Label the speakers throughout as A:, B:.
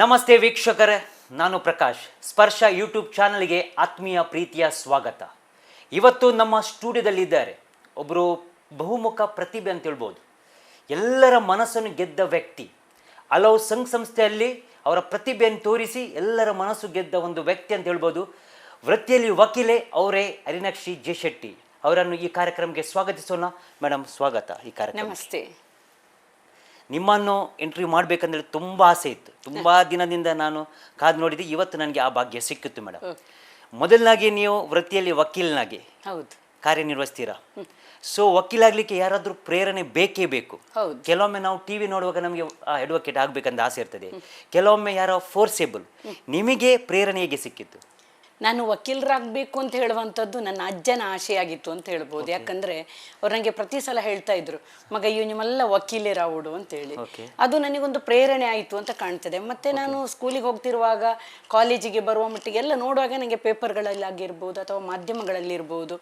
A: ನಮಸ್ತೆ ವೀಕ್ಷಕರೇ, ನಾನು ಪ್ರಕಾಶ್. ಸ್ಪರ್ಶ ಯೂಟ್ಯೂಬ್ ಚಾನಲ್ಗೆ ಆತ್ಮೀಯ ಪ್ರೀತಿಯ ಸ್ವಾಗತ. ಇವತ್ತು ನಮ್ಮ ಸ್ಟುಡಿಯೋದಲ್ಲಿದ್ದಾರೆ ಒಬ್ಬರು ಬಹುಮುಖ ಪ್ರತಿಭೆ ಅಂತ ಹೇಳ್ಬೋದು ಎಲ್ಲರ ಮನಸ್ಸನ್ನು ಗೆದ್ದ ವ್ಯಕ್ತಿ. ಹಲವು ಸಂಘ ಸಂಸ್ಥೆಯಲ್ಲಿ ಅವರ ಪ್ರತಿಭೆಯನ್ನು ತೋರಿಸಿ ಎಲ್ಲರ ಮನಸ್ಸು ಗೆದ್ದ ಒಂದು ವ್ಯಕ್ತಿ ಅಂತ ಹೇಳ್ಬೋದು ವೃತ್ತಿಯಲ್ಲಿ ವಕೀಲೆ ಅವರೇ ಹರಿನಕ್ಷಿ ಜೆ ಶೆಟ್ಟಿ ಅವರನ್ನು ಈ ಕಾರ್ಯಕ್ರಮಕ್ಕೆ ಸ್ವಾಗತಿಸೋಣ. ಮೇಡಮ್ ಸ್ವಾಗತ ಈ ಕಾರ್ಯಕ್ರಮ
B: ನಮಸ್ತೆ.
A: ನಿಮ್ಮನ್ನು ಇಂಟರ್ವ್ಯೂ ಮಾಡಬೇಕಂದ್ರೆ ತುಂಬ ಆಸೆ ಇತ್ತು. ತುಂಬ ದಿನದಿಂದ ನಾನು ಕಾದು ನೋಡಿದ್ದೆ ಇವತ್ತು ನನಗೆ ಆ ಭಾಗ್ಯ ಸಿಕ್ಕಿತ್ತು ಮೇಡಮ್ ಮೊದಲನಾಗಿ ನೀವು ವೃತ್ತಿಯಲ್ಲಿ ವಕೀಲನಾಗಿ
B: ಹೌದು.
A: ಕಾರ್ಯನಿರ್ವಹಿಸ್ತೀರಾ? ಸೊ ವಕೀಲಾಗಲಿಕ್ಕೆ ಯಾರಾದರೂ ಪ್ರೇರಣೆ ಬೇಕೇ ಬೇಕು. ಕೆಲವೊಮ್ಮೆ ನಾವು ಟಿ ವಿ ನೋಡುವಾಗ ನಮಗೆ ಅಡ್ವೊಕೇಟ್ ಆಗಬೇಕಂತ ಆಸೆ ಇರ್ತದೆ. ಕೆಲವೊಮ್ಮೆ ಯಾರೋ ಫೋರ್ಸೇಬಲ್ ನಿಮಗೆ ಪ್ರೇರಣೆ ಹೇಗೆ ಸಿಕ್ಕಿತ್ತು.
B: ನಾನು ವಕೀಲರಾಗಬೇಕು ಅಂತ ಹೇಳುವಂಥದ್ದು ನನ್ನ ಅಜ್ಜನ ಆಶೆಯಾಗಿತ್ತು ಅಂತ ಹೇಳ್ಬೋದು. ಯಾಕಂದ್ರೆ ಅವ್ರು ನನಗೆ ಪ್ರತಿ ಸಲ ಹೇಳ್ತಾ ಇದ್ರು ಮಗ ಇವು ನಿಮ್ಮೆಲ್ಲ ವಕೀಲರಾವುಡು ಅಂತೇಳಿ. ಅದು ನನಗೊಂದು ಪ್ರೇರಣೆ ಆಯಿತು ಅಂತ ಕಾಣ್ತದೆ. ಮತ್ತೆ ನಾನು ಸ್ಕೂಲಿಗೆ ಹೋಗ್ತಿರುವಾಗ ಕಾಲೇಜಿಗೆ ಬರುವ ಮಟ್ಟಿಗೆ ಎಲ್ಲ ನೋಡುವಾಗ ನನಗೆ ಪೇಪರ್ಗಳಲ್ಲಿ ಆಗಿರ್ಬೋದು ಅಥವಾ ಮಾಧ್ಯಮಗಳಲ್ಲಿ ಇರ್ಬೋದು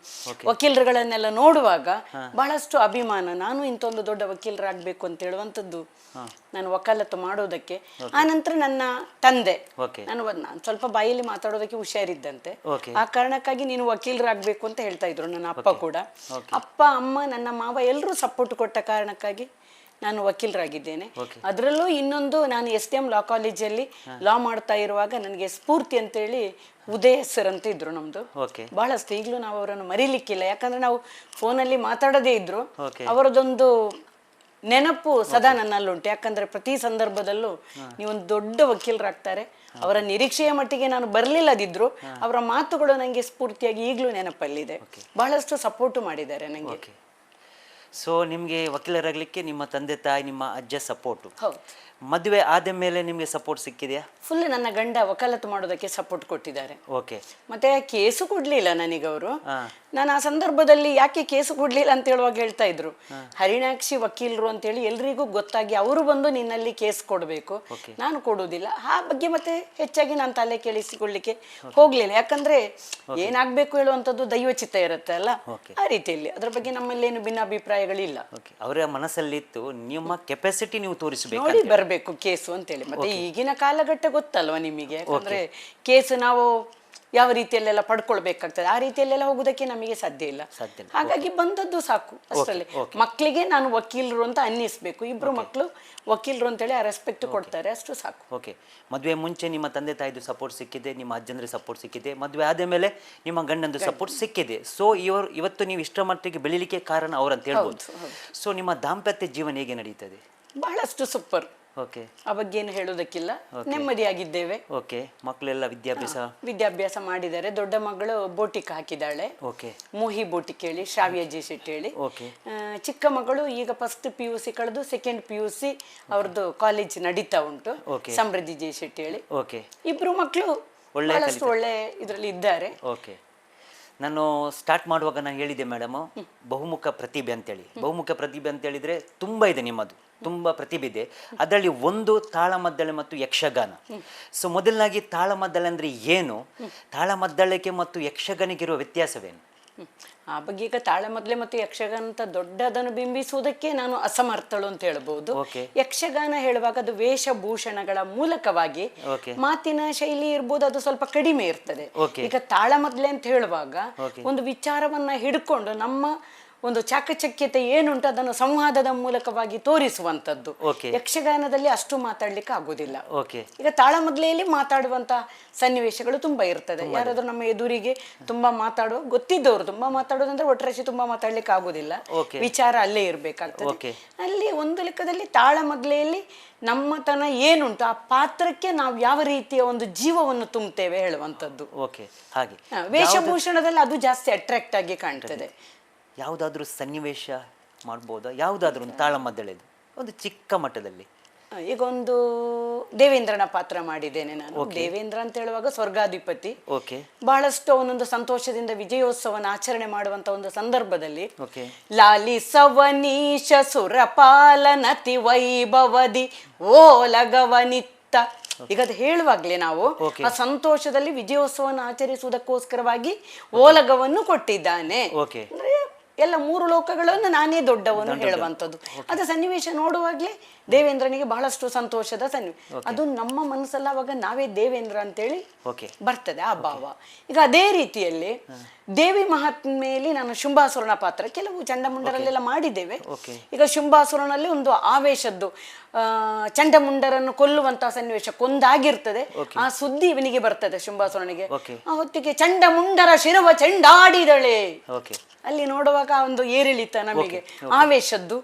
B: ವಕೀಲರುಗಳನ್ನೆಲ್ಲ ನೋಡುವಾಗ ಬಹಳಷ್ಟು ಅಭಿಮಾನ ನಾನು ಇಂಥೊಂದು ದೊಡ್ಡ ವಕೀಲರಾಗಬೇಕು ಅಂತ ಹೇಳುವಂಥದ್ದು ನಾನು ವಕಾಲತ್ತು ಮಾಡೋದಕ್ಕೆ. ಆ ನಂತರ ನನ್ನ ತಂದೆ. ನಾನು ಸ್ವಲ್ಪ ಬಾಯಲ್ಲಿ ಮಾತಾಡೋದಕ್ಕೆ ಹುಷಾರಿದ್ದಂತೆ
A: Okay.
B: ಆ ಕಾರಣಕ್ಕಾಗಿ ನೀನು ವಕೀಲರಾಗಬೇಕು ಅಂತ ಹೇಳ್ತಾ ಇದ್ರು ನನ್ನ ಅಪ್ಪ ಕೂಡ. ಅಪ್ಪ ಅಮ್ಮ ನನ್ನ ಮಾವ ಎಲ್ಲರೂ ಸಪೋರ್ಟ್ ಕೊಟ್ಟ ಕಾರಣಕ್ಕಾಗಿ ನಾನು ವಕೀಲರಾಗಿದ್ದೇನೆ. ಅದರಲ್ಲೂ ಇನ್ನೊಂದು ನಾನು ಎಸ್ ಡಿ ಎಂ ಲಾ ಕಾಲೇಜಲ್ಲಿ ಲಾ ಮಾಡ್ತಾ ಇರುವಾಗ ನನಗೆ ಸ್ಫೂರ್ತಿ ಅಂತೇಳಿ ಉದಯ ಸರ್ ಅಂತ ಇದ್ರು ನಮ್ದು. ಬಹಳಷ್ಟು ಈಗಲೂ ನಾವು ಅವರನ್ನು ಮರೀಲಿಕ್ಕಿಲ್ಲ. ಯಾಕಂದ್ರೆ ನಾವು ಫೋನಲ್ಲಿ ಮಾತಾಡದೇ ಇದ್ರು. ಅವರದೊಂದು ನೆನಪು ಸದಾ ನನ್ನಲ್ಲುಂಟು. ಯಾಕಂದ್ರೆ ಪ್ರತಿ ಸಂದರ್ಭದಲ್ಲೂ ನೀವೊಂದು ದೊಡ್ಡ ವಕೀಲರಾಗ್ತಾರೆ. ಅವರ ನಿರೀಕ್ಷೆಯ ಮಟ್ಟಿಗೆ ನಾನು ಬರಲಿಲ್ಲದಿದ್ರು ಅವರ ಮಾತುಗಳು ನನಗೆ ಸ್ಫೂರ್ತಿಯಾಗಿ ಈಗಲೂ ನೆನಪಲ್ಲಿದೆ. ಬಹಳಷ್ಟು ಸಪೋರ್ಟ್ ಮಾಡಿದ್ದಾರೆ ನನಗೆ
A: ಸೊ ನಿಮಗೆ ವಕೀಲರಾಗಲಿಕ್ಕೆ ನಿಮ್ಮ ತಂದೆ ತಾಯಿ ನಿಮ್ಮ ಅಜ್ಜ ಸಪೋರ್ಟು
B: ಹೌದು.
A: ಮದುವೆ ಆದ ಮೇಲೆ ನಿಮಗೆ ಸಪೋರ್ಟ್ ಸಿಕ್ಕಿದೆಯಾ?
B: ಫುಲ್ ನನ್ನ ಗಂಡ ವಕಾಲತ್ತು ಮಾಡೋದಕ್ಕೆ ಸಪೋರ್ಟ್ ಕೊಟ್ಟಿದ್ದಾರೆ.
A: ಓಕೆ
B: ಮತ್ತೆ ಕೇಸು ಕೊಡ್ಲಿಲ್ಲ ನನಗೆ
A: ಅವರು
B: ನಾನು ಆ ಸಂದರ್ಭದಲ್ಲಿ ಯಾಕೆ ಕೇಸು ಕೊಡ್ಲಿಲ್ಲ ಅಂತ ಹೇಳುವಾಗ ಹೇಳ್ತಾ ಇದ್ರು. ಹರಿಣಾಕ್ಷಿ ವಕೀಲರು ಅಂತೇಳಿ ಎಲ್ರಿಗೂ ಗೊತ್ತಾಗಿ ಅವರು ಬಂದು ನಿನ್ನಲ್ಲಿ ಕೇಸ್ ಕೊಡಬೇಕು. ನಾನು ಕೊಡುವುದಿಲ್ಲ. ಆ ಬಗ್ಗೆ ಮತ್ತೆ ಹೆಚ್ಚಾಗಿ ನಾನು ತಲೆ ಕೇಳಿಸಿಕೊಳ್ಳಿಕ್ಕೆ ಹೋಗ್ಲಿಲ್ಲ. ಯಾಕಂದ್ರೆ ಏನಾಗ್ಬೇಕು ಹೇಳುವಂಥದ್ದು ದೈವಚಿತ್ತ ಇರುತ್ತೆ ಅಲ್ಲ? ಆ ರೀತಿಯಲ್ಲಿ. ಅದ್ರ ಬಗ್ಗೆ ನಮ್ಮಲ್ಲಿ ಏನು ಭಿನ್ನಾಭಿಪ್ರಾಯಗಳಿಲ್ಲ
A: ಓಕೆ ಅವರ ಮನಸ್ಸಲ್ಲಿತ್ತು ನಿಮ್ಮ ಕೆಪಾಸಿಟಿ ನೀವು ತೋರಿಸಬೇಕು
B: ನೋಡಿ ಬರಬೇಕು ಕೇಸು ಅಂತೇಳಿ. ಮತ್ತೆ ಈಗಿನ ಕಾಲಘಟ್ಟ ಗೊತ್ತಲ್ವಾ ನಿಮಗೆ? ಯಾಕಂದ್ರೆ ಕೇಸು ನಾವು ಯಾವ ರೀತಿಯಲ್ಲೆಲ್ಲ ಪಡ್ಕೊಳ್ಬೇಕಾಗ್ತದೆ. ಆ ರೀತಿಯಲ್ಲೆಲ್ಲ ಹೋಗುದಕ್ಕೆ ನಮಗೆ ಸಾಧ್ಯ ಇಲ್ಲ.
A: ಸಾಧ್ಯ
B: ಹಾಗಾಗಿ ಬಂದದ್ದು ಸಾಕು ಅಷ್ಟರಲ್ಲಿ. ಮಕ್ಕಳಿಗೆ ನಾನು ವಕೀಲರು ಅಂತ ಅನ್ನಿಸ್ಬೇಕು. ಇಬ್ರು ಮಕ್ಕಳು ವಕೀಲರು ಅಂತೇಳಿ ಆ ರೆಸ್ಪೆಕ್ಟ್ ಕೊಡ್ತಾರೆ. ಅಷ್ಟು ಸಾಕು.
A: ಓಕೆ ಮದುವೆ ಮುಂಚೆ ನಿಮ್ಮ ತಂದೆ ತಾಯಿದು ಸಪೋರ್ಟ್ ಸಿಕ್ಕಿದೆ ನಿಮ್ಮ ಅಜ್ಜಂದ್ರೆ ಸಪೋರ್ಟ್ ಸಿಕ್ಕಿದೆ ಮದುವೆ ಆದ ಮೇಲೆ ನಿಮ್ಮ ಗಂಡಂದು ಸಪೋರ್ಟ್ ಸಿಕ್ಕಿದೆ. ಸೊ ಇವರು ಇವತ್ತು ನೀವು ಇಷ್ಟರ ಮಟ್ಟಿಗೆ ಬೆಳಿಲಿಕ್ಕೆ ಕಾರಣ ಅವರಂತ ಹೇಳ್ಬೋದು. ಸೊ ನಿಮ್ಮ ದಾಂಪತ್ಯ ಜೀವನ ಹೇಗೆ ನಡೀತದೆ?
B: ಬಹಳಷ್ಟು ಸೂಪರ್
A: ಓಕೆ
B: ಆ ಬಗ್ಗೆ ಏನು ಹೇಳೋದಕ್ಕಿಲ್ಲ ನೆಮ್ಮದಿಯಾಗಿದ್ದೇವೆ.
A: ಓಕೆ ಮಕ್ಕಳೆಲ್ಲ ವಿದ್ಯಾಭ್ಯಾಸ?
B: ವಿದ್ಯಾಭ್ಯಾಸ ಮಾಡಿದ್ದಾರೆ. ದೊಡ್ಡ ಮಗಳು ಬೋಟಿಕ್ ಹಾಕಿದ್ದಾಳೆ.
A: ಓಕೆ
B: ಮೋಹಿ ಬೋಟಿಕ್ ಹೇಳಿ ಶ್ರಾವ್ಯ ಜಿ ಶೆಟ್ಟಿ ಹೇಳಿ.
A: ಓಕೆ
B: ಚಿಕ್ಕ ಮಗಳು ಈಗ ಫಸ್ಟ್ ಪಿ ಯು ಸಿ ಕಳೆದು ಸೆಕೆಂಡ್ ಪಿ ಯು ಸಿ ಅವ್ರದ್ದು ಕಾಲೇಜ್ ನಡೀತಾ ಉಂಟು. ಸಮೃದ್ಧಿ ಜಿ ಶೆಟ್ಟಿ ಹೇಳಿ.
A: ಓಕೆ
B: ಇಬ್ರು ಮಕ್ಕಳು
A: ಒಳ್ಳೆ
B: ಒಳ್ಳೆ ಇದರಲ್ಲಿ ಇದ್ದಾರೆ.
A: ಓಕೆ ನಾನು ಸ್ಟಾರ್ಟ್ ಮಾಡುವಾಗ ನಾನು ಹೇಳಿದೆ ಮೇಡಮ್ ಬಹುಮುಖ ಪ್ರತಿಭೆ ಅಂತೇಳಿ. ಬಹುಮುಖ ಪ್ರತಿಭೆ ಅಂತ ಹೇಳಿದ್ರೆ ತುಂಬಾ ಇದೆ ನಿಮ್ಮದು. ತುಂಬ ಪ್ರತಿಭೆ ಇದೆ ಅದರಲ್ಲಿ ಒಂದು ತಾಳಮದ್ದಳೆ ಮತ್ತು ಯಕ್ಷಗಾನ. ಸೊ ಮೊದಲನಾಗಿ ತಾಳಮದ್ದಳೆ ಅಂದ್ರೆ ಏನು? ತಾಳಮದ್ದಳೆಗೆ ಮತ್ತು ಯಕ್ಷಗಾನಿಗಿರುವ ವ್ಯತ್ಯಾಸವೇನು.
B: ಆ ಬಗ್ಗೆ ಈಗ ತಾಳಮದ್ಲೆ ಮತ್ತು ಯಕ್ಷಗಾನ ಅಂತ ದೊಡ್ಡದನ್ನು ಬಿಂಬಿಸುವುದಕ್ಕೆ ನಾನು ಅಸಮರ್ಥಳು ಅಂತ
A: ಹೇಳಬಹುದು
B: ಯಕ್ಷಗಾನ ಹೇಳುವಾಗ ಅದು ವೇಷಭೂಷಣಗಳ ಮೂಲಕವಾಗಿ ಮಾತಿನ ಶೈಲಿ ಇರ್ಬೋದು ಅದು ಸ್ವಲ್ಪ ಕಡಿಮೆ ಇರ್ತದೆ. ಈಗ ತಾಳಮದ್ಲೆ ಅಂತ ಹೇಳುವಾಗ ಒಂದು ವಿಚಾರವನ್ನ ಹಿಡ್ಕೊಂಡು ನಮ್ಮ ಒಂದು ಚಾಕಚಕ್ಯತೆ ಏನುಂಟು ಅದನ್ನು ಸಂವಾದದ ಮೂಲಕವಾಗಿ ತೋರಿಸುವಂತದ್ದು ಯಕ್ಷಗಾನದಲ್ಲಿ ಅಷ್ಟು ಮಾತಾಡ್ಲಿಕ್ಕೆ ಆಗುದಿಲ್ಲ. ಈಗ ತಾಳಮದ್ಲೆಯಲ್ಲಿ ಮಾತಾಡುವಂತ ಸನ್ನಿವೇಶಗಳು ತುಂಬಾ ಇರ್ತದೆ. ಯಾರಾದ್ರೂ ನಮ್ಮ ಎದುರಿಗೆ ತುಂಬಾ ಮಾತಾಡುವ ಗೊತ್ತಿದ್ದವರು ತುಂಬಾ ಮಾತಾಡೋದಂದ್ರೆ ಒಟ್ಟರಾಶಿ ತುಂಬಾ ಮಾತಾಡ್ಲಿಕ್ಕೆ ಆಗುದಿಲ್ಲ. ವಿಚಾರ ಅಲ್ಲೇ ಇರ್ಬೇಕಾಗ್ತದೆ. ಅಲ್ಲಿ ಒಂದು ಲೆಕ್ಕದಲ್ಲಿ ತಾಳಮದ್ಲೆಯಲ್ಲಿ ನಮ್ಮತನ ಏನುಂಟು ಆ ಪಾತ್ರಕ್ಕೆ ನಾವು ಯಾವ ರೀತಿಯ ಒಂದು ಜೀವವನ್ನು ತುಂಬುತ್ತೇವೆ ಹೇಳುವಂತದ್ದು
A: ಓಕೆ ಹಾಗೆ.
B: ವೇಷಭೂಷಣದಲ್ಲಿ ಅದು ಜಾಸ್ತಿ ಅಟ್ರಾಕ್ಟ್ ಆಗಿ ಕಾಣ್ತದೆ.
A: ಯಾವುದಾದ್ರೂ ಸನ್ನಿವೇಶ ಮಾಡ್ಬೋದಾ? ಯಾವುದಾದ್ರೂ ಒಂದು ತಾಳಮದ್ದಳೆದು ಒಂದು ಚಿಕ್ಕ ಮಟ್ಟದಲ್ಲಿ.
B: ಈಗ ಒಂದು ದೇವೇಂದ್ರನ ಪಾತ್ರ ಮಾಡಿದ್ದೇನೆ ನಾನು. ದೇವೇಂದ್ರ ಅಂತ ಹೇಳುವಾಗ ಸ್ವರ್ಗಾಧಿಪತಿ.
A: ಓಕೆ
B: ಬಹಳಷ್ಟು ಅವನೊಂದು ಸಂತೋಷದಿಂದ ವಿಜಯೋತ್ಸವನ ಆಚರಣೆ ಮಾಡುವಂತ ಒಂದು ಸಂದರ್ಭದಲ್ಲಿ
A: ಲಾಲಿ
B: ಸವನೀಶ ಸುರಪಾಲನತಿ ವೈಭವದಿ ಓಲಗವನಿತ್ತ. ಈಗ ಅದು ಹೇಳುವಾಗ್ಲೇ ನಾವು ಆ ಸಂತೋಷದಲ್ಲಿ ವಿಜಯೋತ್ಸವನ ಆಚರಿಸುವುದಕ್ಕೋಸ್ಕರವಾಗಿ ಓಲಗವನ್ನು ಕೊಟ್ಟಿದ್ದಾನೆ.
A: ಓಕೆ
B: ಅಂದ್ರೆ ಎಲ್ಲ ಮೂರು ಲೋಕಗಳನ್ನು ನಾನೇ ದೊಡ್ಡವನು ಹೇಳುವಂಥದ್ದು. ಅದು ಸನ್ನಿವೇಶ ನೋಡುವಾಗಲೇ ದೇವೇಂದ್ರನಿಗೆ ಬಹಳಷ್ಟು ಸಂತೋಷದ ಸನ್ನಿ. ಅದು ನಮ್ಮ ಮನಸ್ಸಲ್ಲ ಅವಾಗ ನಾವೇ ದೇವೇಂದ್ರ ಅಂತೇಳಿ ಬರ್ತದೆ ಆ ಭಾವ. ಈಗ ಅದೇ ರೀತಿಯಲ್ಲಿ ದೇವಿ ಮಹಾತ್ಮೆಯಲ್ಲಿ ನಾನು ಶುಂಭಾಸುರನ ಪಾತ್ರ ಕೆಲವು ಚಂಡಮುಂಡರಲ್ಲೆಲ್ಲ ಮಾಡಿದ್ದೇವೆ. ಈಗ ಶುಂಭಾಸುರನಲ್ಲಿ ಒಂದು ಆವೇಶದ್ದು ಆ, ಚಂಡಮುಂಡರನ್ನು ಕೊಲ್ಲುವಂತಹ ಸನ್ನಿವೇಶ ಕೊಂದಾಗಿರ್ತದೆ. ಆ ಸುದ್ದಿ ಇವನಿಗೆ ಬರ್ತದೆ ಶುಂಭಾಸುರನಿಗೆ. ಆ ಹೊತ್ತಿಗೆ ಚಂಡಮುಂಡರ ಶಿರವ ಚಂಡಾಡಿದಳೆ. ಅಲ್ಲಿ ನೋಡುವಾಗ ಒಂದು ಏರಿಳಿತ ನಮಗೆ ಆವೇಶದ್ದು.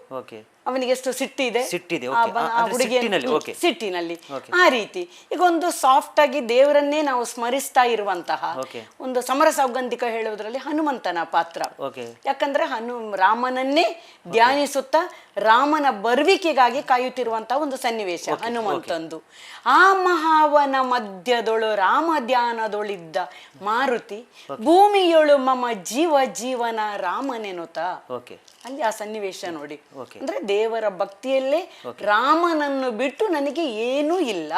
B: ಅವನಿಗೆ ಎಷ್ಟು ಸಿಟ್ಟಿದೆ
A: ಸಿಟ್ಟಿದೆ,
B: ಆ
A: okay.
B: ಬ-
A: ಆ-
B: ಆ
A: ಅಂದ್ರೆ
B: ಹುಡುಗಿಯನ್ನು-
A: ಸಿಟ್ಟಿನಲ್ಲಿ,
B: ಹ್ಮ್,
A: okay.
B: ಸಿಟ್ಟಿನಲ್ಲಿ. ಆ ರೀತಿ. ಈಗ ಒಂದು ಸಾಫ್ಟ್ ಆಗಿ ದೇವರನ್ನೇ ನಾವು ಸ್ಮರಿಸ್ತಾ ಇರುವಂತಹ
A: Okay.
B: ಒಂದು ಸಮರ ಸೌಗಂಧಿಕ ಹೇಳುವುದರಲ್ಲಿ ಹನುಮಂತನ ಪಾತ್ರ.
A: ಓಕೆ
B: ಯಾಕಂದ್ರೆ ಹನು ರಾಮನನ್ನೇ ಧ್ಯಾನಿಸುತ್ತಾ ರಾಮನ ಬರುವಿಕೆಗಾಗಿ ಕಾಯುತ್ತಿರುವಂತಹ ಒಂದು ಸನ್ನಿವೇಶ ಹನುಮಂತಂದು. ಆ ಮಹಾವನ ಮಧ್ಯದೊಳು ರಾಮ ಧ್ಯಾನದೊಳಿದ್ದ ಮಾರುತಿ ಭೂಮಿಯೊಳು ಮಮ ಜೀವ ಜೀವನ ರಾಮನೆನುತ
A: ಓಕೆ
B: ಅಲ್ಲಿ ಆ ಸನ್ನಿವೇಶ ನೋಡಿ.
A: Okay.
B: ಅಂದ್ರೆ ದೇವರ ಭಕ್ತಿಯಲ್ಲೇ ರಾಮನನ್ನು ಬಿಟ್ಟು ನನಗೆ ಏನೂ ಇಲ್ಲ.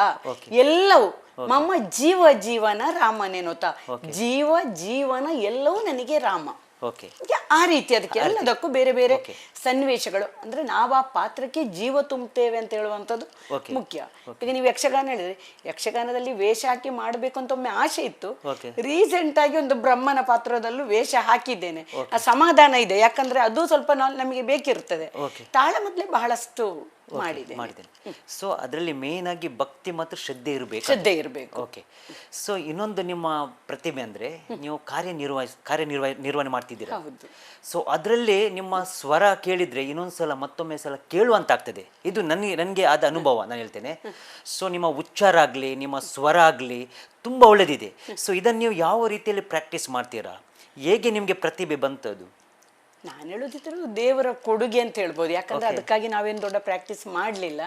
B: ಎಲ್ಲವೂ. ಮಮ್ಮ ಜೀವ ಜೀವನ ರಾಮನೇನೋತ ಜೀವ ಜೀವನ ಎಲ್ಲವೂ ನನಗೆ ರಾಮ.
A: ಓಕೆ
B: ಆ ರೀತಿ ಅದಕ್ಕೆ ಎಲ್ಲದಕ್ಕೂ ಬೇರೆ ಬೇರೆ ಸನ್ನಿವೇಶಗಳು. ಅಂದ್ರೆ ನಾವು ಆ ಪಾತ್ರಕ್ಕೆ ಜೀವ ತುಂಬುತ್ತೇವೆ ಅಂತ
A: ಹೇಳುವಂತದ್ದು
B: ಮುಖ್ಯ. ಈಗ ನೀವು ಯಕ್ಷಗಾನ ಹೇಳಿದ್ರೆ. ಯಕ್ಷಗಾನದಲ್ಲಿ ವೇಷ ಹಾಕಿ ಮಾಡಬೇಕು ಅಂತ ಒಮ್ಮೆ ಆಸೆ ಇತ್ತು. ರೀಸೆಂಟ್ ಆಗಿ ಒಂದು ಬ್ರಹ್ಮನ ಪಾತ್ರದಲ್ಲೂ ವೇಷ ಹಾಕಿದ್ದೇನೆ. ಆ ಸಮಾಧಾನ ಇದೆ. ಯಾಕಂದ್ರೆ ಅದು ಸ್ವಲ್ಪ ನಮಗೆ ಬೇಕಿರ್ತದೆ.
A: ತಾಳೆ
B: ಮೊದಲೇ ಬಹಳಷ್ಟು
A: ಮಾಡಿದ್ದೇನೆ. ಸೊ ಅದರಲ್ಲಿ ಮೇನ್ ಆಗಿ ಭಕ್ತಿ ಮತ್ತು ಶ್ರದ್ಧೆ ಇರಬೇಕು
B: ಶ್ರದ್ಧೆ ಇರಬೇಕು.
A: ಓಕೆ ಸೊ ಇನ್ನೊಂದು ನಿಮ್ಮ ಪ್ರತಿಭೆ ಅಂದ್ರೆ ನೀವು ಕಾರ್ಯನಿರ್ವಹಿಸ್ ಕಾರ್ಯನಿರ್ವಹ ನಿರ್ವಹಣೆ ಮಾಡ್ತಿದ್ದೀರಾ? ಸೊ ಅದರಲ್ಲಿ ನಿಮ್ಮ ಸ್ವರ ಕೇಳಿದ್ರೆ ಇನ್ನೊಂದು ಸಲ ಮತ್ತೊಮ್ಮೆ ಸಲ ಕೇಳುವಂತಾಗ್ತದೆ. ಇದು ನನಗೆ ನನಗೆ ಆದ ಅನುಭವ ನಾನು ಹೇಳ್ತೇನೆ. ಸೊ ನಿಮ್ಮ ಉಚ್ಚಾರ ಆಗಲಿ ನಿಮ್ಮ ಸ್ವರ ಆಗಲಿ ತುಂಬ ಒಳ್ಳೆದಿದೆ. ಸೊ ಇದನ್ನು ನೀವು ಯಾವ ರೀತಿಯಲ್ಲಿ ಪ್ರಾಕ್ಟೀಸ್ ಮಾಡ್ತೀರಾ? ಹೇಗೆ ನಿಮಗೆ ಪ್ರತಿಭೆ ಬಂತದ್ದು
B: ನಾನು ಹೇಳೋದಿದ್ರು ದೇವರ ಕೊಡುಗೆ ಅಂತ ಹೇಳ್ಬೋದು. ಯಾಕಂದ್ರೆ ಅದಕ್ಕಾಗಿ ನಾವೇನು ದೊಡ್ಡ ಪ್ರಾಕ್ಟೀಸ್ ಮಾಡಲಿಲ್ಲ.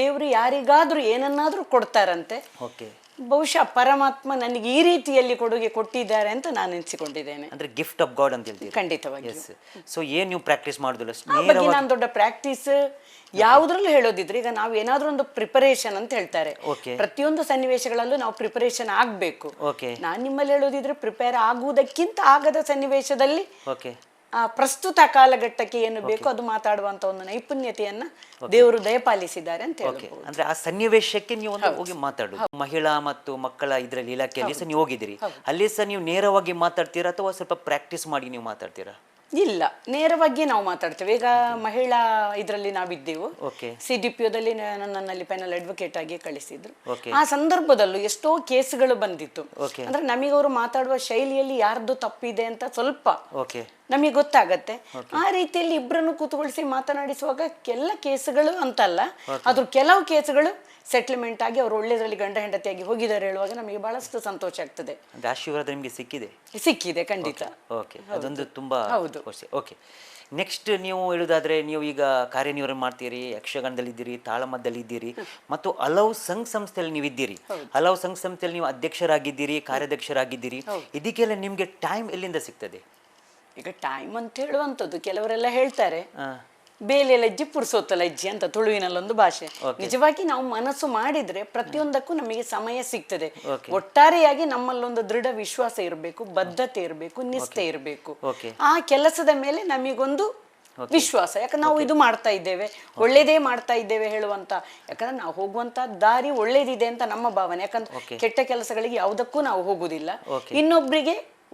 B: ದೇವರು ಯಾರಿಗಾದ್ರೂ ಏನನ್ನಾದ್ರೂ ಕೊಡ್ತಾರಂತೆ. ಬಹುಶಃ ಪರಮಾತ್ಮ ನನಗೆ ಈ ರೀತಿಯಲ್ಲಿ ಕೊಡುಗೆ ಕೊಟ್ಟಿದ್ದಾರೆ ಅಂತ ನಾನು ಎನಿಸಿಕೊಂಡಿದ್ದೇನೆ
A: ಅಂದ್ರೆ ಗಿಫ್ಟ್ ಆಫ್ ಗಾಡ್ ಅಂತ ಹೇಳ್ತೀವಿ
B: ಖಂಡಿತವಾಗಿ
A: ಸೊ ಏನು ನೀವು ಪ್ರಾಕ್ಟೀಸ್ ಮಾಡೋದಿಲ್ಲ?
B: ಬಗ್ಗೆ ನಾನು ದೊಡ್ಡ ಪ್ರಾಕ್ಟೀಸ್ ಯಾವುದ್ರಲ್ಲೂ ಹೇಳೋದಿದ್ರೆ ಈಗ ನಾವು ಏನಾದ್ರೂ ಒಂದು ಪ್ರಿಪರೇಷನ್ ಅಂತ ಹೇಳ್ತಾರೆ. ಪ್ರತಿಯೊಂದು ಸನ್ನಿವೇಶಗಳಲ್ಲೂ ನಾವು ಪ್ರಿಪರೇಷನ್ ಆಗ್ಬೇಕು. ನಾನು ನಿಮ್ಮಲ್ಲಿ ಹೇಳೋದಿದ್ರೆ ಪ್ರಿಪೇರ್ ಆಗುವುದಕ್ಕಿಂತ ಆಗದ ಸನ್ನಿವೇಶದಲ್ಲಿ ಆ ಪ್ರಸ್ತುತ ಕಾಲಘಟ್ಟಕ್ಕೆ ಏನು ಬೇಕೋ ಅದು ಮಾತಾಡುವಂತ ಒಂದು ನೈಪುಣ್ಯತೆಯನ್ನ ದೇವರು ದಯಪಾಲಿಸಿದ್ದಾರೆ ಅಂತ ಹೇಳಿ
A: ಅಂದ್ರೆ ಆ ಸನ್ನಿವೇಶಕ್ಕೆ ನೀವು ಒಂದು ಹೋಗಿ ಮಾತಾಡುವ ಮಹಿಳಾ ಮತ್ತು ಮಕ್ಕಳ ಇದರಲ್ಲಿ ಇಲಾಖೆಯಲ್ಲಿ ಸಹ ನೀವು ಹೋಗಿದ್ದೀರಿ. ಅಲ್ಲಿ ಸಹ ನೀವು ನೇರವಾಗಿ ಮಾತಾಡ್ತೀರಾ ಅಥವಾ ಸ್ವಲ್ಪ ಪ್ರಾಕ್ಟೀಸ್ ಮಾಡಿ ನೀವು ಮಾತಾಡ್ತೀರಾ?
B: ಇಲ್ಲ ನೇರವಾಗಿ ನಾವು ಮಾತಾಡ್ತೇವೆ. ಈಗ ಮಹಿಳಾ ಇದರಲ್ಲಿ ನಾವಿದ್ದೆವು. ಸಿ ಡಿ ಪಿ ಓದಲ್ಲಿ ನನ್ನಲ್ಲಿ ಪೆನಲ್ ಅಡ್ವೊಕೇಟ್ ಆಗಿ ಕಳಿಸಿದ್ರು. ಆ ಸಂದರ್ಭದಲ್ಲೂ ಎಷ್ಟೋ ಕೇಸ್ಗಳು ಬಂದಿತ್ತು. ಅಂದ್ರೆ ನಮಗೆ ಅವರು ಮಾತಾಡುವ ಶೈಲಿಯಲ್ಲಿ ಯಾರ್ದು ತಪ್ಪಿದೆ ಅಂತ ಸ್ವಲ್ಪ ನಮಗೆ ಗೊತ್ತಾಗತ್ತೆ. ಆ ರೀತಿಯಲ್ಲಿ ಇಬ್ಬರನ್ನು ಕೂತ್ಕೊಳಿಸಿ ಮಾತನಾಡಿಸುವಾಗ ಎಲ್ಲ ಕೇಸ್ಗಳು ಅಂತಲ್ಲ ಅದ್ರ ಕೆಲವು ಕೇಸುಗಳು ಸೆಟ್ಲ್ಮೆಂಟ್ ಆಗಿ ಅವರು ಒಳ್ಳೆಯದರಲ್ಲಿ ಗಂಡ ಹೆಂಡತಿಯಾಗಿ ಹೋಗಿದ್ದಾರೆ ಹೇಳುವಾಗ ನಮಗೆ ಬಹಳಷ್ಟು ಸಂತೋಷ ಆಗ್ತದೆ.
A: ಆಶೀರ್ವಾದ ನಿಮಗೆ ಸಿಕ್ಕಿದೆ?
B: ಸಿಕ್ಕಿದೆ ಖಂಡಿತ.
A: ಓಕೆ ಅದೊಂದು ತುಂಬಾ
B: ಹೌದು.
A: ಓಕೆ. ನೆಕ್ಸ್ಟ್ ನೀವು ಹೇಳುವುದಾದ್ರೆ ನೀವು ಈಗ ಕಾರ್ಯನಿರ್ವಹಣೆ ಮಾಡ್ತೀರಿ ಯಕ್ಷಗಾನದಲ್ಲಿ ಇದ್ದೀರಿ ತಾಳಮದ್ದಲ್ಲಿ ಇದ್ದೀರಿ ಮತ್ತು ಹಲವು ಸಂಘ ಸಂಸ್ಥೆಯಲ್ಲಿ ನೀವು ಇದ್ದೀರಿ ಹಲವು ಸಂಘ ಸಂಸ್ಥೆಯಲ್ಲಿ ನೀವು ಅಧ್ಯಕ್ಷರಾಗಿದ್ದೀರಿ ಕಾರ್ಯಾಧ್ಯಕ್ಷರಾಗಿದ್ದೀರಿ. ಇದಕ್ಕೆಲ್ಲ ನಿಮಗೆ ಟೈಮ್ ಎಲ್ಲಿಂದ ಸಿಗ್ತದೆ?
B: ಈಗ ಟೈಮ್ ಅಂತ ಹೇಳುವಂಥದ್ದು. ಕೆಲವರೆಲ್ಲ ಹೇಳ್ತಾರೆ. ಬೇಲೆ ಲಜ್ಜೆ ಪುರ್ಸೋತ ಲಜ್ಜಿ ಅಂತ ತುಳುವಿನಲ್ಲೊಂದು ಭಾಷೆ. ನಿಜವಾಗಿ ನಾವು ಮನಸ್ಸು ಮಾಡಿದ್ರೆ ಪ್ರತಿಯೊಂದಕ್ಕೂ ನಮಗೆ ಸಮಯ ಸಿಗ್ತದೆ. ಒಟ್ಟಾರೆಯಾಗಿ ನಮ್ಮಲ್ಲೊಂದು ದೃಢ ವಿಶ್ವಾಸ ಇರಬೇಕು ಬದ್ಧತೆ ಇರಬೇಕು ನಿಷ್ಠೆ ಇರಬೇಕು. ಆ ಕೆಲಸದ ಮೇಲೆ ನಮಗೊಂದು ವಿಶ್ವಾಸ. ಯಾಕಂದ್ರೆ ನಾವು ಇದು ಮಾಡ್ತಾ ಇದ್ದೇವೆ ಒಳ್ಳೇದೇ ಮಾಡ್ತಾ ಇದ್ದೇವೆ ಹೇಳುವಂತ. ಯಾಕಂದ್ರೆ ನಾವು ಹೋಗುವಂತ ದಾರಿ ಒಳ್ಳೇದಿದೆ ಅಂತ ನಮ್ಮ ಭಾವನೆ. ಯಾಕಂದ್ರೆ ಕೆಟ್ಟ ಕೆಲಸಗಳಿಗೆ ಯಾವುದಕ್ಕೂ ನಾವು ಹೋಗುದಿಲ್ಲ
A: Okay.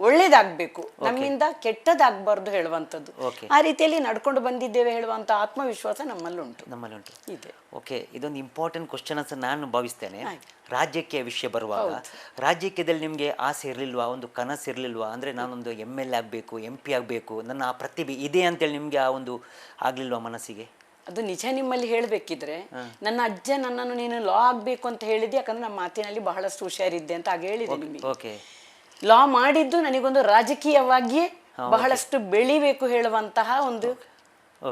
B: ಒಳ್ಳೇದಾಗ್ಬೇಕು. ನಮ್ಮಿಂದ ಕೆಟ್ಟದಾಗಬಾರ್ದು ಹೇಳುವಂಥದ್ದು. ಆ ರೀತಿಯಲ್ಲಿ ನಡ್ಕೊಂಡು ಬಂದಿದ್ದೇವೆ ಹೇಳುವಂಥ ಆತ್ಮವಿಶ್ವಾಸ ನಮ್ಮಲ್ಲಿ ಉಂಟು
A: ನಮ್ಮಲ್ಲಿ ಉಂಟು
B: ಇದೆ.
A: ಓಕೆ ಇದೊಂದು ಇಂಪಾರ್ಟೆಂಟ್ ಕ್ವಶನ್ ಅಂತ ನಾನು ಭಾವಿಸ್ತೇನೆ. ರಾಜ್ಯಕ್ಕೆ ವಿಷಯ ಬರುವಾಗ ರಾಜ್ಯಕ್ಕೆದಲ್ಲಿ ನಿಮಗೆ ಆಸೆ ಇರಲಿಲ್ವಾ ಒಂದು ಕನಸು ಇರಲಿಲ್ವಾ? ಅಂದರೆ ನಾನೊಂದು ಎಂ ಎಲ್ ಎ ಆಗಬೇಕು ಎಂ ಪಿ ಆಗಬೇಕು ನನ್ನ ಆ ಪ್ರತಿಭೆ ಇದೆ ಅಂತೇಳಿ ನಿಮಗೆ ಆ ಒಂದು ಆಗಲಿಲ್ವಾ ಮನಸ್ಸಿಗೆ?
B: ಅದು ನಿಜ ನಿಮ್ಮಲ್ಲಿ ಹೇಳಬೇಕಿದ್ರೆ ನನ್ನ ಅಜ್ಜ ನನ್ನನ್ನು ನೀನು ಲಾ ಆಗಬೇಕು ಅಂತ ಹೇಳಿದ್ದೆ ಯಾಕಂದ್ರೆ ನಮ್ಮ ಮಾತಿನಲ್ಲಿ ಬಹಳಷ್ಟು ಹುಷಾರಿದ್ದೆ ಅಂತ ಆಗ ಹೇಳಿದೆ ನಿಮಗೆ.
A: ಓಕೆ
B: ಲಾ ಮಾಡಿದ್ದು ನನಗೊಂದು ರಾಜಕೀಯವಾಗಿಯೇ ಬಹಳಷ್ಟು ಬೆಳಿಬೇಕು ಹೇಳುವಂತಹ ಒಂದು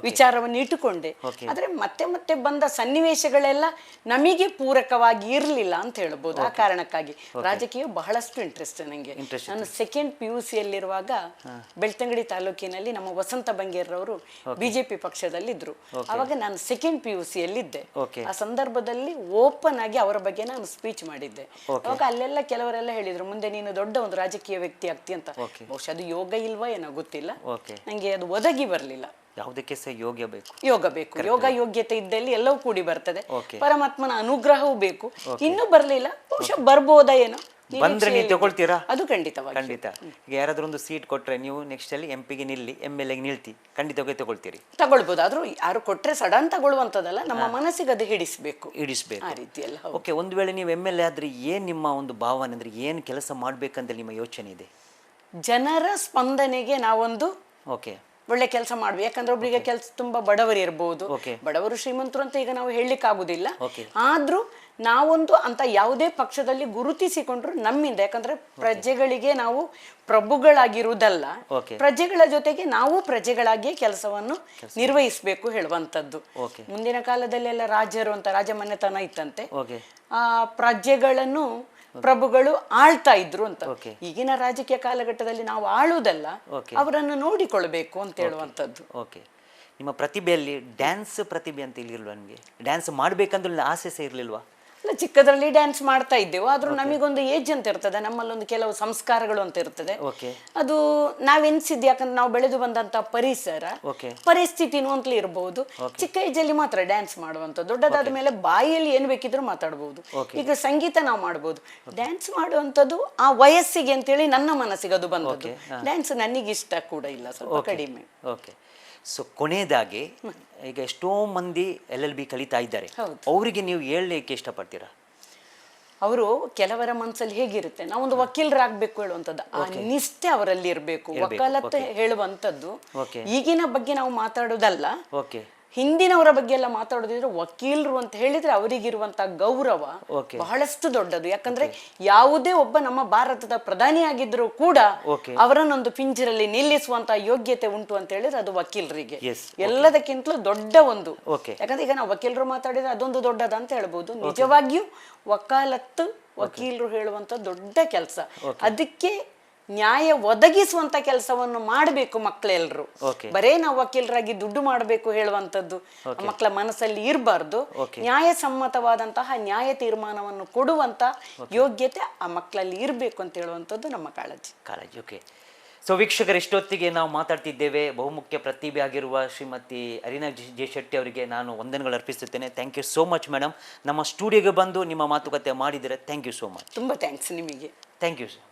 B: ವಿಚಾರವನ್ನು ಇಟ್ಟುಕೊಂಡೆ. ಆದ್ರೆ ಮತ್ತೆ ಮತ್ತೆ ಬಂದ ಸನ್ನಿವೇಶಗಳೆಲ್ಲ ನಮಗೆ ಪೂರಕವಾಗಿ ಇರಲಿಲ್ಲ ಅಂತ ಹೇಳ್ಬೋದು ಆ ಕಾರಣಕ್ಕಾಗಿ. ರಾಜಕೀಯ ಬಹಳಷ್ಟು ಇಂಟ್ರೆಸ್ಟ್ ನನಗೆ ನಾನು ಸೆಕೆಂಡ್ ಪಿ ಯು ಸಿಯಲ್ಲಿರುವಾಗ ಬೆಳ್ತಂಗಡಿ ತಾಲೂಕಿನಲ್ಲಿ ನಮ್ಮ ವಸಂತ ಬಂಗೇರ್ರವರು ಬಿಜೆಪಿ ಪಕ್ಷದಲ್ಲಿದ್ದರು ಅವಾಗ ನಾನು ಸೆಕೆಂಡ್ ಪಿ ಯು ಸಿಯಲ್ಲಿದ್ದೆ. ಆ ಸಂದರ್ಭದಲ್ಲಿ ಓಪನ್ ಆಗಿ ಅವರ ಬಗ್ಗೆ ನಾನು ಸ್ಪೀಚ್ ಮಾಡಿದ್ದೆ. ಅವಾಗ ಅಲ್ಲೆಲ್ಲ ಕೆಲವರೆಲ್ಲ ಹೇಳಿದ್ರು ಮುಂದೆ ನೀನು ದೊಡ್ಡ ಒಂದು ರಾಜಕೀಯ ವ್ಯಕ್ತಿ ಆಗ್ತಿ ಅಂತ. ಬಹುಶಃ ಅದು ಯೋಗ ಇಲ್ವಾ ಏನೋ ಗೊತ್ತಿಲ್ಲ. ನಂಗೆ ಅದು ಒದಗಿ ಬರಲಿಲ್ಲ.
A: ಯಾವುದಕ್ಕೆ ಸಹ ಯೋಗ್ಯ ಬೇಕು?
B: ಯೋಗ ಬೇಕು. ಯೋಗ ಯೋಗ್ಯತೆ ಇದ್ದಲ್ಲಿ ಎಲ್ಲವೂ ಕೂಡಿ ಬರ್ತದೆ. ಪರಮಾತ್ಮನ ಅನುಗ್ರಹವೂ ಬೇಕು. ಇನ್ನೂ ಬರಲಿಲ್ಲ. ಬಹುಶಃ ಬರ್ಬೋದಾ ಏನೋ?
A: ಬಂದ್ರೆ ನೀವು. ತಗೊಳ್ತೀರಾ?
B: ಅದು ಖಂಡಿತ.
A: ಖಂಡಿತ ಈಗ ಯಾರಾದ್ರೂ ಒಂದು ಸೀಟ್ ಕೊಟ್ರೆ ನೀವು ನೆಕ್ಸ್ಟ್ ಅಲ್ಲಿ ಎಂ ಪಿಗೆ ನಿಲ್ಲಿ ಎಂ ಎಲ್ ಎಗೆ ನಿಲ್ತಿ. ಖಂಡಿತವಾಗಿ ತಗೊಳ್ತೀರಿ.
B: ತಗೊಳ್ಬೋದು. ಆದ್ರೂ ಯಾರು ಕೊಟ್ರೆ ಸಡನ್ ತಗೊಳ್ಳುವಂತದಲ್ಲ ನಮ್ಮ ಮನಸ್ಸಿಗೆ ಅದು ಹಿಡಿಸ್ಬೇಕು.
A: ಹಿಡಿಸ್ಬೇಕು.
B: ಆ ರೀತಿಯಲ್ಲ.
A: ಓಕೆ ಒಂದು ವೇಳೆ ನೀವು ಎಂ ಎಲ್ ಎ ಆದ್ರೆ ಏನ್ ನಿಮ್ಮ ಒಂದು ಭಾವನೆ ಅಂದ್ರೆ ಏನ್ ಕೆಲಸ ಮಾಡ್ಬೇಕಂತ ನಿಮ್ಮ ಯೋಚನೆ ಇದೆ?
B: ಜನರ ಸ್ಪಂದನೆಗೆ ನಾವೊಂದು
A: ಓಕೆ
B: ಒಳ್ಳೆ ಕೆಲಸ ಮಾಡ್ಬೇಕು ಯಾಕಂದ್ರೆ ಒಬ್ಬರಿಗೆ ಕೆಲಸ ತುಂಬಾ ಬಡವರು ಇರ್ಬೋದು. ಬಡವರು ಶ್ರೀಮಂತರು ಅಂತ ಈಗ ನಾವು ಹೇಳಲಿಕ್ಕೆ ಆಗುದಿಲ್ಲ. ಆದ್ರೂ ನಾವೊಂದು ಅಂತ ಯಾವುದೇ ಪಕ್ಷದಲ್ಲಿ ಗುರುತಿಸಿಕೊಂಡ್ರು ನಮ್ಮಿಂದ. ಯಾಕಂದ್ರೆ ಪ್ರಜೆಗಳಿಗೆ ನಾವು ಪ್ರಭುಗಳಾಗಿರುವುದಲ್ಲ ಪ್ರಜೆಗಳ ಜೊತೆಗೆ ನಾವು ಪ್ರಜೆಗಳಾಗಿಯೇ ಕೆಲಸವನ್ನು ನಿರ್ವಹಿಸಬೇಕು ಹೇಳುವಂತದ್ದು
A: ಮುಂದಿನ
B: ಮುಂದಿನ ಕಾಲದಲ್ಲೆಲ್ಲ ರಾಜರು ಅಂತ ರಾಜಮನೆತನ ಇತ್ತಂತೆ. ಆ ಪ್ರಜೆಗಳನ್ನು ಪ್ರಭುಗಳು ಆಳ್ತಾ ಇದ್ರು ಅಂತ. ಈಗಿನ ರಾಜಕೀಯ ಕಾಲಘಟ್ಟದಲ್ಲಿ ನಾವು ಆಳುವುದಲ್ಲ. ಅವರನ್ನು ನೋಡಿಕೊಳ್ಬೇಕು ಅಂತ ಹೇಳುವಂಥದ್ದು.
A: ಓಕೆ ನಿಮ್ಮ ಪ್ರತಿಭೆಯಲ್ಲಿ ಡ್ಯಾನ್ಸ್ ಪ್ರತಿಭೆ ಅಂತ ಇರ್ಲಿಲ್ವಾ ನಿಮಗೆ? ಡ್ಯಾನ್ಸ್ ಮಾಡ್ಬೇಕಂದ್ರೆ ಆಸೆ ಸಹ ಇರ್ಲಿಲ್ವಾ?
B: ಅಲ್ಲ ಚಿಕ್ಕದ್ರಲ್ಲಿ ಡ್ಯಾನ್ಸ್ ಮಾಡ್ತಾ ಇದ್ದೆವು. ಆದ್ರೂ ನಮಗೊಂದು ಏಜ್ ಅಂತ ಇರ್ತದೆ. ನಮ್ಮಲ್ಲೊಂದು ಕೆಲವು ಸಂಸ್ಕಾರಗಳು ಅಂತ ಇರ್ತದೆ. ಅದು ನಾವೆನ್ಸಿದ್ದು ಯಾಕಂದ್ರೆ ನಾವು ಬೆಳೆದು ಬಂದಂತ ಪರಿಸರ ಪರಿಸ್ಥಿತಿನೂ ಅಂತಲೇ ಇರಬಹುದು ಚಿಕ್ಕ ಏಜ್ ಅಲ್ಲಿ ಮಾತ್ರ ಡ್ಯಾನ್ಸ್ ಮಾಡುವಂಥ ದೊಡ್ಡದಾದ ಮೇಲೆ ಬಾಯಲ್ಲಿ ಏನು ಬೇಕಿದ್ರೂ ಮಾತಾಡಬಹುದು ಈಗ ಸಂಗೀತ ನಾವು ಮಾಡಬಹುದು ಡ್ಯಾನ್ಸ್ ಮಾಡುವಂಥದ್ದು ಆ ವಯಸ್ಸಿಗೆ ಅಂತೇಳಿ ನನ್ನ ಮನಸ್ಸಿಗೆ ಅದು ಬಂದದ್ದು. ಡ್ಯಾನ್ಸ್ ನನಗೆ ಇಷ್ಟ ಕೂಡ ಇಲ್ಲ ಸ್ವಲ್ಪ ಕಡಿಮೆ.
A: ಓಕೆ ಸೊ ಕೊನೆಯದಾಗಿ ಈಗ ಎಷ್ಟೋ ಮಂದಿ ಎಲ್ ಎಲ್ ಬಿ ಕಲಿತಾ ಇದ್ದಾರೆ. ಅವರಿಗೆ ನೀವು ಹೇಳಲಿಕ್ಕೆ ಇಷ್ಟಪಡ್ತೀರಾ
B: ಅವರು ಕೆಲವರ ಮನಸ್ಸಲ್ಲಿ ಹೇಗಿರುತ್ತೆ? ನಾವೊಂದು ವಕೀಲರಾಗಬೇಕು ಹೇಳುವಂಥದ್ದು. ಆ ನಿಷ್ಠೆ ಅವರಲ್ಲಿ ಇರಬೇಕು. ವಕಾಲತ್ತು ಹೇಳುವಂಥದ್ದು. ಈಗಿನ ಬಗ್ಗೆ ನಾವು ಮಾತಾಡೋದಲ್ಲ.
A: ಓಕೆ
B: ಹಿಂದಿನವರ ಬಗ್ಗೆ ಎಲ್ಲ ಮಾತಾಡೋದಿದ್ರೆ ವಕೀಲರು ಅಂತ ಹೇಳಿದ್ರೆ ಅವರಿಗಿರುವಂತಹ ಗೌರವ ಬಹಳಷ್ಟು ದೊಡ್ಡದು. ಯಾಕಂದ್ರೆ ಯಾವುದೇ ಒಬ್ಬ ನಮ್ಮ ಭಾರತದ ಪ್ರಧಾನಿ ಆಗಿದ್ರು
A: ಕೂಡ.
B: ಅವರನ್ನೊಂದು ಪಿಂಜರಲ್ಲಿ ನಿಲ್ಲಿಸುವಂತಹ ಯೋಗ್ಯತೆ ಉಂಟು ಅಂತ ಹೇಳಿದ್ರೆ ಅದು ವಕೀಲರಿಗೆ. ಎಲ್ಲದಕ್ಕಿಂತಲೂ ದೊಡ್ಡ ಒಂದು. ಯಾಕಂದ್ರೆ ಈಗ ನಾವು ವಕೀಲರು ಮಾತಾಡಿದ್ರೆ ಅದೊಂದು ದೊಡ್ಡದ ಅಂತ ಹೇಳ್ಬೋದು. ನಿಜವಾಗಿಯೂ ವಕಾಲತ್ತು ವಕೀಲರು ಹೇಳುವಂತ ದೊಡ್ಡ ಕೆಲಸ. ಅದಕ್ಕೆ ನ್ಯಾಯ ಒದಗಿಸುವಂತ ಕೆಲಸವನ್ನು ಮಾಡಬೇಕು ಮಕ್ಕಳೆಲ್ಲರೂ. ಬರೇ ನಾವು ವಕೀಲರಾಗಿ ದುಡ್ಡು ಮಾಡಬೇಕು ಹೇಳುವಂತದ್ದು ಮಕ್ಕಳ ಮನಸ್ಸಲ್ಲಿ ಇರಬಾರ್ದು.
A: ನ್ಯಾಯ
B: ಸಮ್ಮತವಾದಂತಹ ನ್ಯಾಯ ತೀರ್ಮಾನವನ್ನು ಕೊಡುವಂತ ಯೋಗ್ಯತೆ ಆ ಮಕ್ಕಳಲ್ಲಿ ಇರಬೇಕು ಅಂತ ಹೇಳುವಂಥದ್ದು ನಮ್ಮ ಕಾಳಜಿ.
A: ಕಾಳಜಿ ಓಕೆ ಸೊ ವೀಕ್ಷಕರು ಇಷ್ಟೊತ್ತಿಗೆ ನಾವು ಮಾತಾಡ್ತಿದ್ದೇವೆ. ಬಹುಮುಖ್ಯ ಪ್ರತಿಭೆ ಆಗಿರುವ ಶ್ರೀಮತಿ ಅರಿನಾ ಜಿ ಜೆ ಶೆಟ್ಟಿ ಅವರಿಗೆ ನಾನು ವಂದನೆಗಳು ಅರ್ಪಿಸುತ್ತೇನೆ. Thank you so much madam ನಮ್ಮ ಸ್ಟುಡಿಯೋಗೆ ಬಂದು ನಿಮ್ಮ ಮಾತುಕತೆ ಮಾಡಿದರೆ ಥ್ಯಾಂಕ್ ಯು ಸೋ ಮಚ್
B: ತುಂಬಾ ಥ್ಯಾಂಕ್ಸ್ ನಿಮಗೆ.
A: Thank you sir